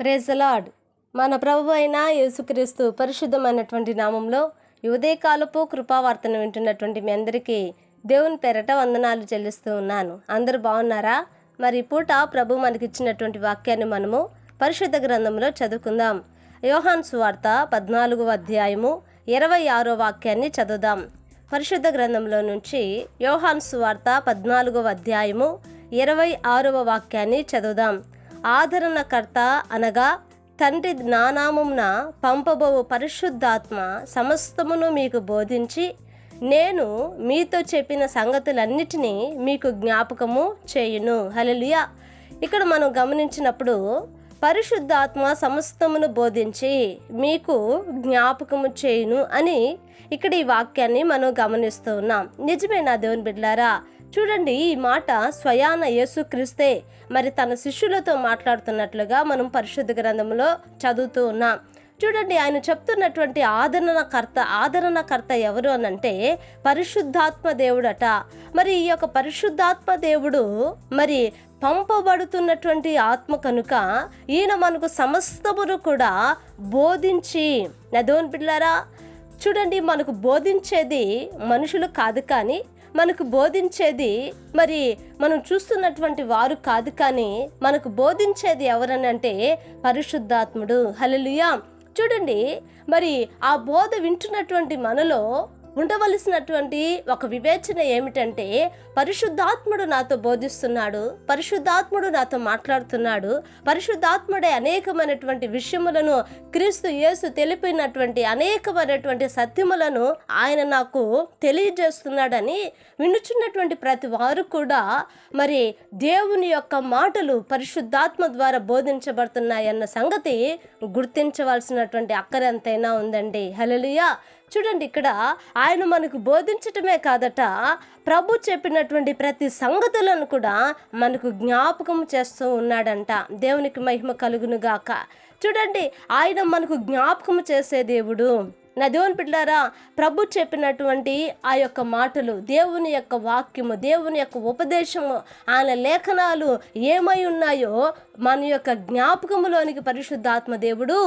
Praise the Lord మన ప్రభు అయిన యేసుక్రీస్తు పరిశుద్ధమైనటువంటి నామంలో ఈ ఉదయకాలపు కృపావార్తను వింటున్నటువంటి మీ అందరికీ దేవుని పెరట వందనాలు చెల్లిస్తూ ఉన్నాను. అందరూ బాగున్నారా? మరి పూట ప్రభు మనకిచ్చినటువంటి వాక్యాన్ని మనము పరిశుద్ధ గ్రంథంలో చదువుకుందాం. యోహాన్ సువార్త పద్నాలుగవ అధ్యాయము ఇరవై ఆరో వాక్యాన్ని చదువుదాం. పరిశుద్ధ గ్రంథంలో నుంచి యోహాన్ సువార్త పద్నాలుగవ అధ్యాయము ఇరవై ఆరవ వాక్యాన్ని చదువుదాం. ఆదరణకర్త అనగా తండ్రి నానామున పంపబోవు పరిశుద్ధాత్మ సమస్తమును మీకు బోధించి నేను మీతో చెప్పిన సంగతులన్నిటినీ మీకు జ్ఞాపకము చేయును. హల్లెలూయా. ఇక్కడ మనం గమనించినప్పుడు పరిశుద్ధాత్మ సమస్తమును బోధించి మీకు జ్ఞాపకము చేయును అని ఇక్కడ ఈ వాక్యాన్ని మనం గమనిస్తూ ఉన్నాం. నిజమే నా దేవుని బిడ్లారా చూడండి ఈ మాట స్వయాన యేసుక్రీస్తే మరి తన శిష్యులతో మాట్లాడుతున్నట్లుగా మనం పరిశుద్ధ గ్రంథంలో చదువుతూ ఉన్నాం. చూడండి ఆయన చెప్తున్నటువంటి ఆదరణకర్త ఆదరణకర్త ఎవరు అనంటే పరిశుద్ధాత్మ దేవుడట. మరి ఈ యొక్క పరిశుద్ధాత్మ దేవుడు మరి పంపబడుతున్నటువంటి ఆత్మ కనుక ఈయన మనకు సమస్తమును కూడా బోధించి నదోన్ పిల్లారా చూడండి మనకు బోధించేది మనుషులు కాదు కానీ మనకు బోధించేది మరి మనం చూస్తున్నటువంటి వారు కాదు కానీ మనకు బోధించేది ఎవరని అంటే పరిశుద్ధాత్ముడు. హలలుయా చూడండి మరి ఆ బోధ వింటున్నటువంటి మనలో ఉండవలసినటువంటి ఒక వివేచన ఏమిటంటే పరిశుద్ధాత్ముడు నాతో బోధిస్తున్నాడు పరిశుద్ధాత్ముడు నాతో మాట్లాడుతున్నాడు పరిశుద్ధాత్ముడే అనేకమైనటువంటి విషయములను క్రీస్తు యేసు తెలిపినటువంటి అనేకమైనటువంటి సత్యములను ఆయన నాకు తెలియజేస్తున్నాడని వినుచున్నటువంటి ప్రతి వారు కూడా మరి దేవుని యొక్క మాటలు పరిశుద్ధాత్మ ద్వారా బోధించబడుతున్నాయన్న సంగతి గుర్తించవలసినటువంటి అక్కర ఎంతైనా ఉందండి. హలలుయా చూడండి ఇక్కడ ఆయన మనకు బోధించటమే కాదట. ప్రభు చెప్పినటువంటి ప్రతి సంగతులను కూడా మనకు జ్ఞాపకం చేస్తూ ఉన్నాడంట. దేవునికి మహిమ కలుగును గాక. చూడండి ఆయన మనకు జ్ఞాపకం చేసే దేవుడు. నా దేవుని పిల్లారా ప్రభు చెప్పినటువంటి ఆ యొక్క మాటలు దేవుని యొక్క వాక్యము దేవుని యొక్క ఉపదేశము ఆయన లేఖనాలు ఏమై ఉన్నాయో మన యొక్క జ్ఞాపకములోనికి పరిశుద్ధాత్మ దేవుడు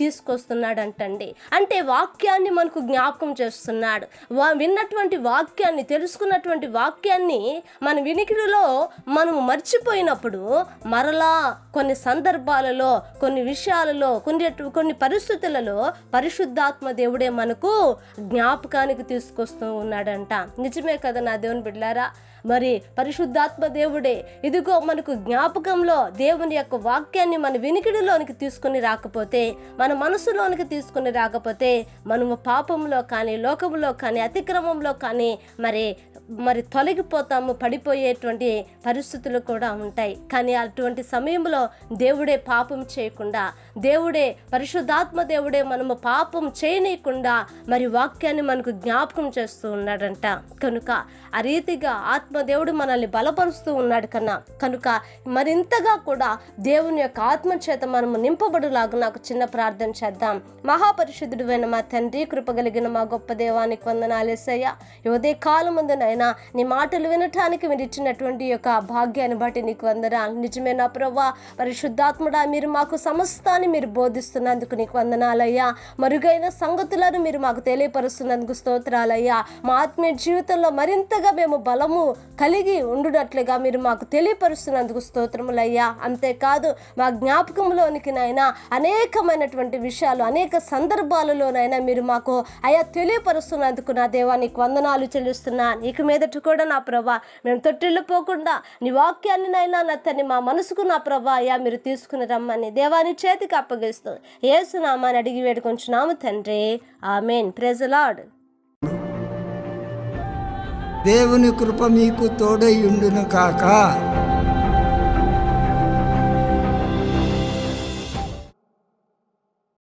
తీసుకొస్తున్నాడంటండి. అంటే వాక్యాన్ని మనకు జ్ఞాపకం చేస్తున్నాడు. వా విన్నటువంటి వాక్యాన్ని తెలుసుకున్నటువంటి వాక్యాన్ని మన వినికిడిలో మనం మర్చిపోయినప్పుడు మరలా కొన్ని సందర్భాలలో కొన్ని విషయాలలో కొన్ని కొన్ని పరిస్థితులలో పరిశుద్ధాత్మ దేవుడే మనకు జ్ఞాపకానికి తీసుకొస్తూ ఉన్నాడంట. నిజమే కదా నా దేవుని బిడ్డారా మరి పరిశుద్ధాత్మ దేవుడే ఇదిగో మనకు జ్ఞాపకంలో దేవుని యొక్క వాక్యాన్ని మన వినికిడిలోనికి తీసుకుని రాకపోతే మన మన మనసులోనికి తీసుకుని రాకపోతే మనము పాపంలో కానీ లోకంలో కానీ అతిక్రమంలో కానీ మరి మరి తొలగిపోతాము పడిపోయేటువంటి పరిస్థితులు కూడా ఉంటాయి. కానీ అటువంటి సమయంలో దేవుడే పాపం చేయకుండా దేవుడే పరిశుద్ధాత్మ దేవుడే మనము పాపం చేయనీయకుండా మరి వాక్యాన్ని మనకు జ్ఞాపకం చేస్తూ ఉన్నాడంట. కనుక ఆ రీతిగా ఆత్మదేవుడు మనల్ని బలపరుస్తూ ఉన్నాడు కన్నా కనుక మరింతగా కూడా దేవుని యొక్క ఆత్మ చేత మనము నింపబడులాగా నాకు చిన్న ప్రార్థన చేద్దాం. మహాపరిశుద్ధుడైన మా తండ్రి కృపగలిగిన మా గొప్ప దేవానికి వందనాలేసయ్య యువదే కాలం ముందునైనా నీ మాటలు వినటానికి మీరు ఇచ్చినటువంటి యొక్క భాగ్యాన్ని బట్టి నీకు వందనాలు. నిజమైన నా ప్రభా పరిశుద్ధాత్ముడా మీరు మాకు సమస్తాన్ని మీరు బోధిస్తున్నందుకు నీకు వందనాలయ్యా మరుగైన సంగతులను మీరు మాకు తెలియపరుస్తున్నందుకు స్తోత్రాలయ్యా మా ఆత్మీయ జీవితంలో మరింతగా మేము బలము కలిగి ఉండునట్లుగా మీరు మాకు తెలియపరుస్తున్నందుకు స్తోత్రములయ్యా అంతేకాదు మా జ్ఞాపకంలోనికి నైనా అనేకమైనటువంటి విషయాలు అనేక సందర్భాలలోనైనా మీరు మాకు అయా తెలియపరుస్తున్నందుకు నా దేవా నీకు వందనాలు చెల్లిస్తున్నా. నీకు మీదట కూడా నా ప్రభా మేము తొట్టిల్లిపోకుండా నీ వాక్యాన్ని నైనా నా తన్ని మా మనసుకు నా ప్రభా అయ్యా మీరు తీసుకుని రమ్మని దేవాని చేతికి అప్పగిస్తూ ఏసునామాని అడిగి వేడుకొంచున్నాము తండ్రి. ఆమెన్. ప్రెజలాడ్ దేవుని కృప మీకు తోడై ఉండును కాక.